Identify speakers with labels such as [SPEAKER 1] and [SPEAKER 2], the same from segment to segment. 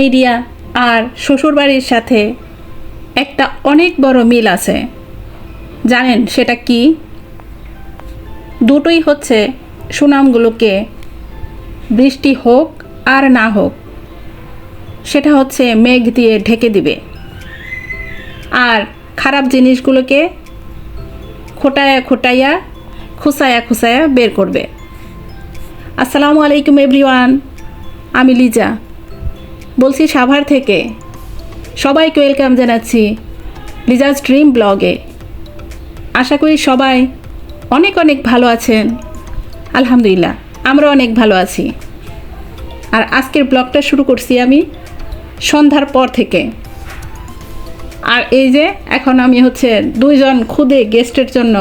[SPEAKER 1] Media আর শ্বশুরবাড়ির সাথে একটা অনেক বড় মিল আছে। জানেন সেটা কি? দুটোই হচ্ছে সুনামগুলোকে বৃষ্টি হোক আর না হোক, সেটা হচ্ছে মেঘ দিয়ে ঢেকে দিবে। আর খারাপ জিনিসগুলোকে খোটায়া খোটাইয়া, খুসায়া খুসায়া বের করবে। আসসালামু আলাইকুম এভরিওয়ান, আমি লিজা। বলছি সাভার থেকে। সবাইকে ওয়েলকাম জানাচ্ছি লিজাজ ড্রিম ব্লগে। আশা করি সবাই অনেক অনেক ভালো আছেন। আলহামদুলিল্লাহ, আমরা অনেক ভালো আছি। আর আজকের ব্লগটা শুরু করছি আমি সন্ধ্যার পর থেকে। আর এই যে এখন আমি হচ্ছে দুইজন খুদে গেস্টের জন্য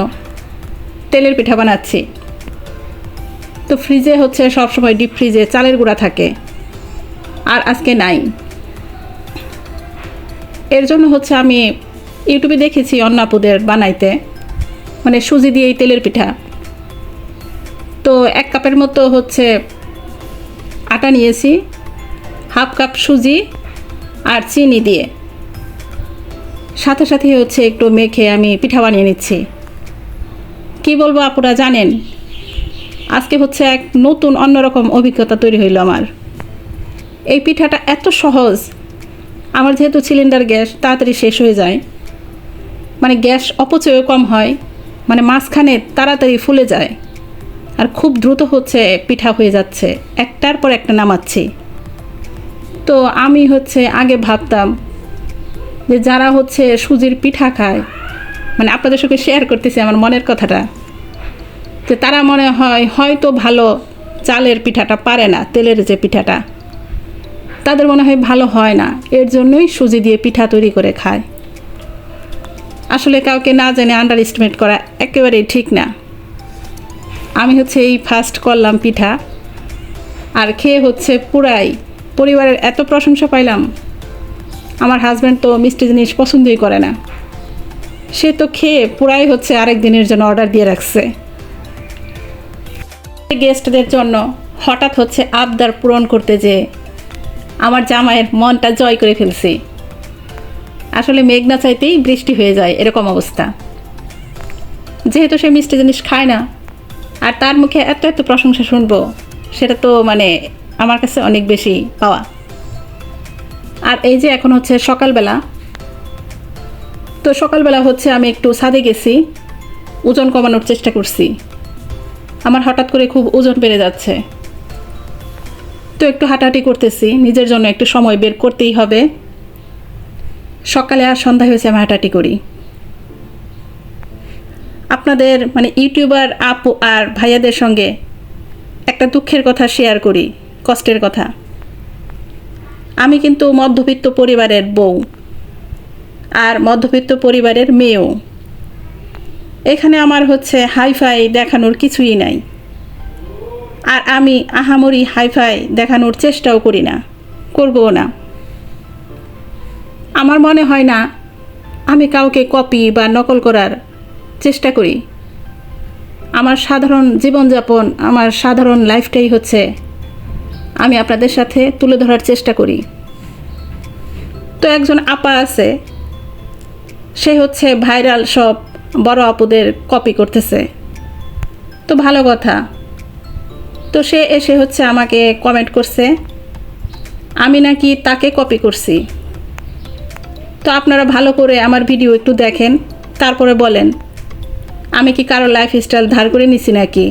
[SPEAKER 1] তেলের পিঠা বানাচ্ছি। তো ফ্রিজে হচ্ছে সবসময় ডিপ ফ্রিজে চালের গুঁড়া থাকে। আর আজকে নাই। এর জন্য হচ্ছে আমি ইউটিউবে দেখেছি অন্নাপুদের বানাইতে। মানে সুজি দিয়ে এই তেলের পিঠা। তো এক কাপের মতো হচ্ছে আটা নিয়েছি, হাফ কাপ সুজি আর চিনি দিয়ে। সাথে সাথে হচ্ছে একটু মেখে আমি পিঠা বানিয়ে নিচ্ছি। কি বলব আপুরা জানেন? আজকে হচ্ছে এক নতুন অন্যরকম অভিজ্ঞতা তৈরি হইল আমার। এই পিঠাটা এত সহজ। আমার যেহেতু সিলিন্ডার গ্যাস, তাড়াতাড়ি শেষ হয়ে যায়। মানে গ্যাস অপচয়ও কম হয় মানে মাঝখানে তাড়াতাড়ি ফুলে যায়। আর খুব দ্রুত হচ্ছে পিঠা হয়ে যাচ্ছে। একটার পর একটা নামাচ্ছি। তো আমি হচ্ছে আগে ভাবতাম যে যারা হচ্ছে সুজির পিঠা খায় মানে আপনাদের সঙ্গে শেয়ার করতেছি আমার মনের কথাটা, যে তারা মনে হয় হয়তো ভালো চালের পিঠাটা পারে না, তেলের যে পিঠাটা। তাদের মনে হয় ভালো হয় না। এর জন্যই সুজি দিয়ে পিঠা তৈরি করে খায়। আসলে কাউকে না জেনে আন্ডার এস্টিমেট করা একেবারেই ঠিক না। আমি হচ্ছে এই ফার্স্ট করলাম পিঠা। আর খেয়ে হচ্ছে পুরাই পরিবারের এত প্রশংসা পাইলাম। আমার হাজব্যান্ড তো মিষ্টি জিনিস পছন্দই করে না। সে তো খেয়ে পুরাই হচ্ছে আরেক দিনের জন্য অর্ডার দিয়ে রাখছে। গেস্টদের জন্য হঠাৎ হচ্ছে আবদার পূরণ করতে যে আমার জামাইয়ের মনটা জয় করে ফেলছি। আসলে মেঘ না চাইতেই বৃষ্টি হয়ে যায় এরকম অবস্থা। যেহেতু সে মিষ্টি জিনিস খায় না, আর তার মুখে এত এত প্রশংসা শুনব, সেটা তো মানে আমার কাছে অনেক বেশি পাওয়া। আর এই যে এখন হচ্ছে সকালবেলা, তো সকালবেলা হচ্ছে আমি একটু ছাদে গেছি, ওজন কমানোর চেষ্টা করছি। আমার হঠাৎ করে খুব ওজন বেড়ে যাচ্ছে। তো একটু হাঁটাহাঁটি করতেছি। নিজের জন্য একটু সময় বের করতেই হবে। সকালে আর সন্ধ্যা হয়েছে, আমি হাঁটাহাঁটি করি। আপনাদের মানে ইউটিউবার আপু আর ভাইয়াদের সঙ্গে একটা দুঃখের কথা শেয়ার করি, কষ্টের কথা। আমি কিন্তু মধ্যবিত্ত পরিবারের বউ আর মধ্যবিত্ত পরিবারের মেয়েও। এখানে আমার হচ্ছে হাইফাই দেখানোর কিছুই নাই। আর আমি আহামরি হাইফাই দেখানোর চেষ্টাও করি না, করবও না। আমার মনে হয় না আমি কাউকে কপি বা নকল করার চেষ্টা করি। আমার সাধারণ জীবনযাপন, আমার সাধারণ লাইফটাই হচ্ছে আমি আপনাদের সাথে তুলে ধরার চেষ্টা করি। তো একজন আপা আছে, সে হচ্ছে ভাইরাল সব বড় আপুদের কপি করতেছে। তো ভালো কথা। তো সে এসে হচ্ছে আমাকে কমেন্ট করছে। আমি নাকি তাকে কপি করছি। তো আপনারা ভালো করে আমার ভিডিও একটু দেখেন, তারপরে বলেন, আমি কি কারও লাইফ স্টাইল ধার করে নিছি নাকি?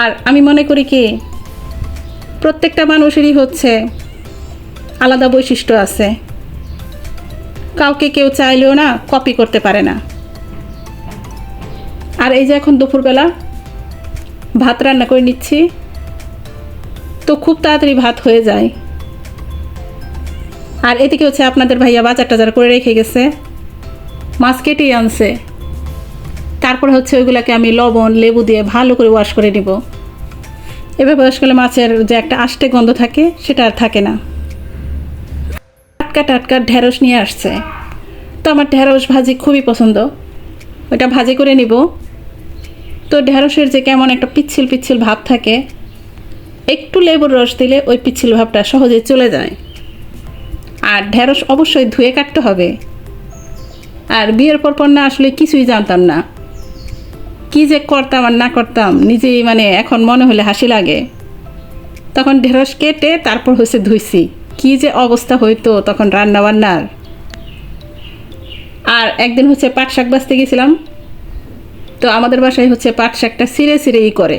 [SPEAKER 1] আর আমি মনে করি কি, প্রত্যেকটা মানুষেরই হচ্ছে আলাদা বৈশিষ্ট্য আছে। কাউকে কেউ চাইলেও না কপি করতে পারে না। আর এই যে এখন দুপুরবেলা ভাত রান্না করে নিচ্ছি। তো খুব তাড়াতাড়ি ভাত হয়ে যায়। আর এদিকে হচ্ছে আপনাদের ভাইয়া বাজার টাজার করে রেখে গেছে। মাছ কেটেই আনছে। তারপর হচ্ছে ওইগুলোকে আমি লবণ, লেবু দিয়ে ভালো করে ওয়াশ করে নিব। এভাবে ওয়াশ করলে মাছের যে একটা আষ্টে গন্ধ থাকে, সেটা আর থাকে না। টাটকা টাটকা ঢেঁড়স নিয়ে আসছে। তো আমার ঢেঁড়স ভাজি খুবই পছন্দ। ওইটা ভাজি করে নিব। তো ঢেঁড়সের যে কেমন একটা পিচ্ছিল পিচ্ছিল ভাব থাকে, একটু লেবুর রস দিলে ওই পিচ্ছিল ভাবটা সহজে চলে যায়। আর ঢেঁড়স অবশ্যই ধুয়ে কাটতে হবে। আর বিয়ের পর পর না আসলে কিছুই জানতাম না। কি যে করতাম আর না করতাম, নিজেই মানে এখন মনে হলে হাসি লাগে। তখন ঢেঁড়স কেটে তারপর হচ্ছে ধুইছি। কি যে অবস্থা হইতো তখন রান্না বান্নার আর একদিন হচ্ছে পাট শাক বাছতে গেছিলাম। তো আমাদের বাসায় হচ্ছে পাট শাকটা ছিঁড়ে ছিঁড়েই করে।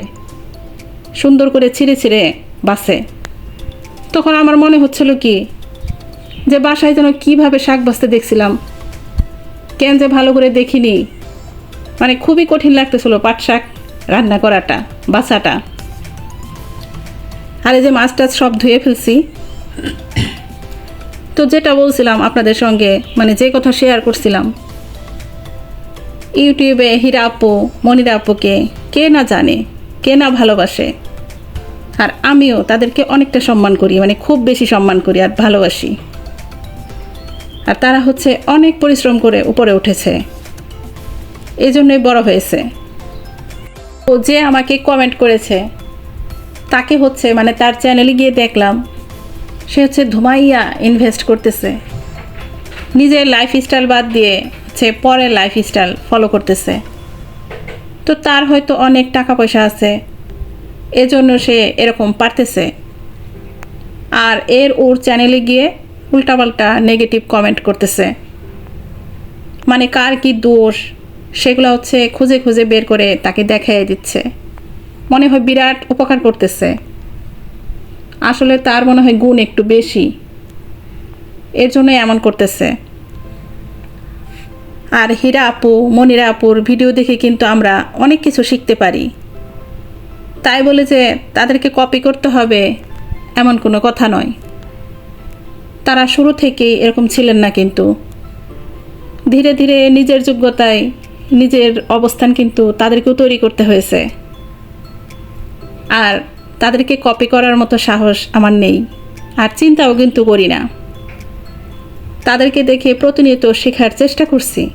[SPEAKER 1] সুন্দর করে ছিঁড়ে ছিঁড়ে বাসে। তখন আমার মনে হচ্ছিল কি, যে বাসায় যেন কীভাবে শাক বাছতে দেখছিলাম। কেন যে ভালো করে দেখিনি। মানে খুবই কঠিন লাগতেছিল পাট শাক রান্না করাটা, বাসাটা। আর এই যে মাছ টাছ সব ধুয়ে ফেলছি। তো যেটা বলছিলাম আপনাদের সঙ্গে মানে যে কথা শেয়ার করছিলাম ইউটিউবে হীরা আপু, মনিরা আপুকে কে না জানে, কে না ভালোবাসে। আর আমিও তাদেরকে অনেকটা সম্মান করি মানে খুব বেশি সম্মান করি আর ভালোবাসি। আর তারা হচ্ছে অনেক পরিশ্রম করে উপরে উঠেছে। এই জন্যই বড় হয়েছে। ও যে আমাকে কমেন্ট করেছে, তাকে হচ্ছে মানে তার চ্যানেলে গিয়ে দেখলাম, সে হচ্ছে ধুমাইয়া ইনভেস্ট করতেছে। নিজের লাইফস্টাইল বাদ দিয়ে হচ্ছে পরের লাইফস্টাইল ফলো করতেছে। তো তার হয়তো অনেক টাকা পয়সা আছে, এজন্য সে এরকম পারতেছে। আর এর ওর চ্যানেলে গিয়ে উল্টাপাল্টা নেগেটিভ কমেন্ট করতেছে। মানে কার কি দোষ, সেগুলো হচ্ছে খুঁজে খুঁজে বের করে তাকে দেখাই দিচ্ছে। মনে হয় বিরাট উপকার করতেছে। আসলে তার মনে হয় গুণ একটু বেশি। এর জন্যই এমন করতেছে। আর হীরা আপু, মনিরা আপুর ভিডিও দেখে কিন্তু আমরা অনেক কিছু শিখতে পারি। তাই বলে যে তাদেরকে কপি করতে হবে, এমন কোনো কথা নয়। তারা শুরু থেকেই এরকম ছিলেন না কিন্তু। ধীরে ধীরে নিজের যোগ্যতায় নিজের অবস্থান কিন্তু তাদেরকেও তৈরি করতে হয়েছে। আর তাদেরকে কপি করার মতো সাহস আমার নেই। আর চিন্তাও কিন্তু করি না। তাদেরকে দেখে প্রতিনিয়ত শেখার চেষ্টা করছি।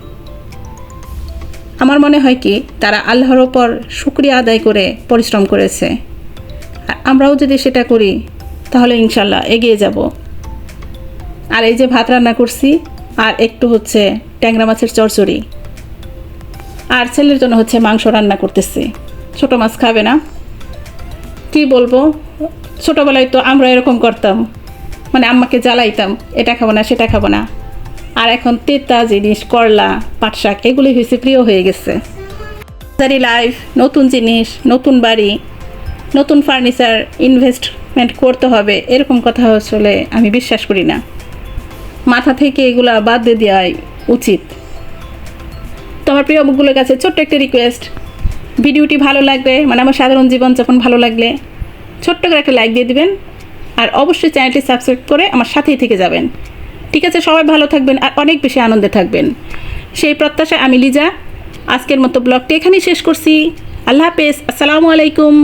[SPEAKER 1] আমার মনে হয় কি, তারা আল্লাহর ওপর শুক্রিয়া আদায় করে পরিশ্রম করেছে। আর আমরাও যদি সেটা করি, তাহলে ইনশাল্লাহ এগিয়ে যাব। আর এই যে ভাত রান্না করছি, আর একটু হচ্ছে ট্যাংরা মাছের চরচড়ি। আর ছেলের জন্য হচ্ছে মাংস রান্না করতেছি। ছোটো মাছ খাবে না। কি বলব? ছোটোবেলায় তো আমরা এরকম করতাম। মানে আম্মাকে জ্বালাইতাম, এটা খাব না, সেটা খাব না। আর এখন তেতা জিনিস, করলা, পাট শাক এগুলি হয়েছে প্রিয় হয়ে গেছে। বাজারি লাইফ নতুন জিনিস, নতুন বাড়ি, নতুন ফার্নিচার ইনভেস্টমেন্ট করতে হবে, এরকম কথা আসলে আমি বিশ্বাস করি না। মাথা থেকে এগুলা বাদ দিয়ে দেওয়াই উচিত। তোমার প্রিয় মুখগুলোর কাছে ছোট্ট একটা রিকোয়েস্ট ভিডিওটি ভালো লাগবে মানে আমার সাধারণ জীবনযাপন ভালো লাগলে ছোট্ট করে একটা লাইক দিয়ে দিবেন। আর অবশ্যই চ্যানেলটি সাবস্ক্রাইব করে আমার সাথেই থেকে যাবেন। ঠিক আছে, সবাই ভালো থাকবেন আর অনেক বেশি আনন্দে থাকবেন। সেই প্রত্যাশায় আমি লিজা। আজকের মতো ব্লগটি এখানেই শেষ করছি। আল্লাহ হাফেজ। আসসালামু আলাইকুম।